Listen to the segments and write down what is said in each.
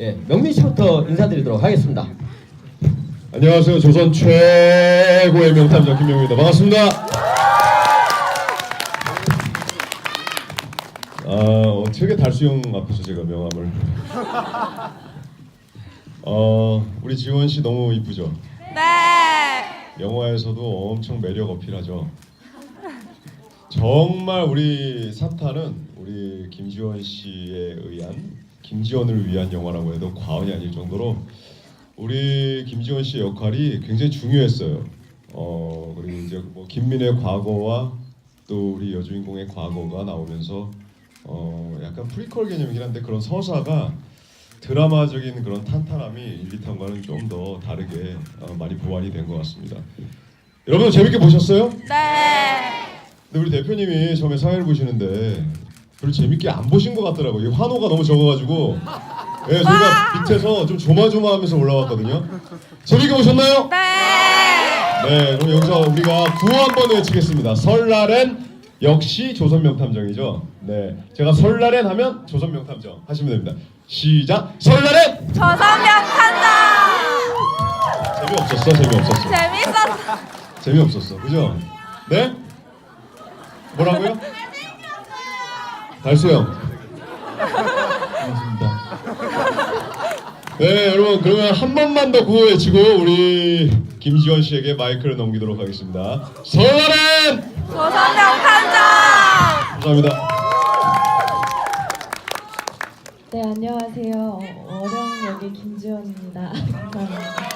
예, 명민 씨부터 인사드리도록 하겠습니다. 안녕하세요. 조선 최고의 명탐정 김명입니다. 반갑습니다. 아, 어, 책의 달수형 앞에서 제가 명함을. 어, 우리 지원 씨 너무 이쁘죠? 네. 영화에서도 엄청 매력 어필하죠. 정말 우리 사탄은 우리 김지원 씨에 의한 김지원을 위한 영화라고 해도 과언이 아닐 정도로 우리 김지원 씨의 역할이 굉장히 중요했어요. 어 그리고 이제 뭐 김민의 과거와 또 우리 여주인공의 과거가 나오면서 어 약간 프리퀄 개념이긴 한데 그런 서사가 드라마적인 그런 탄탄함이 1, 2탄과는 좀 더 다르게 어, 많이 보완이 된 것 같습니다. 여러분 재밌게 보셨어요? 네. 근데 우리 대표님이 처음에 사회를 보시는데 별로 재밌게 안 보신 것 같더라고요. 이 환호가 너무 적어가지고 예, 저희가 밑에서 좀 조마조마하면서 올라왔거든요. 재밌게 보셨나요? 네. 네, 그럼 여기서 우리가 구호 한번 외치겠습니다. 설날엔 역시 조선 명탐정이죠. 네, 제가 설날엔 하면 조선 명탐정 하시면 됩니다. 시작. 설날엔 조선명탐정. 재미없었어, 재미없었어. 재밌었어. 재미없었어, 그죠? 네? 뭐라고요? 달수형. 반갑습니다. 네, 여러분 그러면 한 번만 더 구호 외치고 우리 김지원 씨에게 마이크를 넘기도록 하겠습니다. 설날엔 조선명탐정. 감사합니다. 네, 안녕하세요. 어령 역의 김지원입니다. 감사합니다.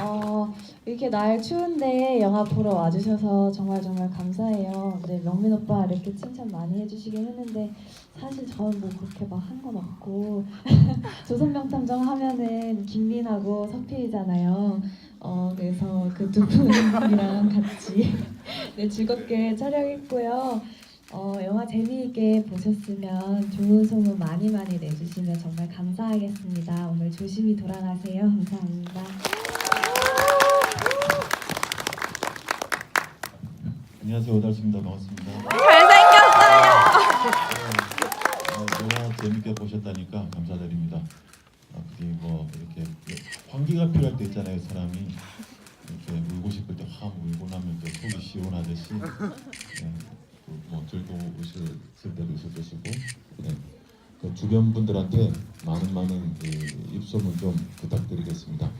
어, 이렇게 날 추운데 영화 보러 와주셔서 정말 정말 감사해요. 네, 명민 오빠 이렇게 칭찬 많이 해주시긴 했는데 사실 저는 뭐 그렇게 막 한 건 없고 조선명탐정 하면은 김민하고 서필이잖아요. 어, 그래서 그 두 분이랑 같이 네, 즐겁게 촬영했고요. 어, 영화 재미있게 보셨으면 좋은 소문 많이 많이 내주시면 정말 감사하겠습니다. 오늘 조심히 돌아가세요. 감사합니다. 안녕하세요 오달수입니다 반갑습니다. 잘생겼어요. 어, 영화 재밌게 보셨다니까 감사드립니다. 어, 그리고 이렇게 환기가 필요할 때 있잖아요 사람이 이렇게 울고 싶을 때 확 울고 나면 또 속이 시원하듯이 네, 들고 웃을 때도 있을 것이고 네, 그 주변 분들한테 많은 많은 그 입소문 좀 부탁드리겠습니다.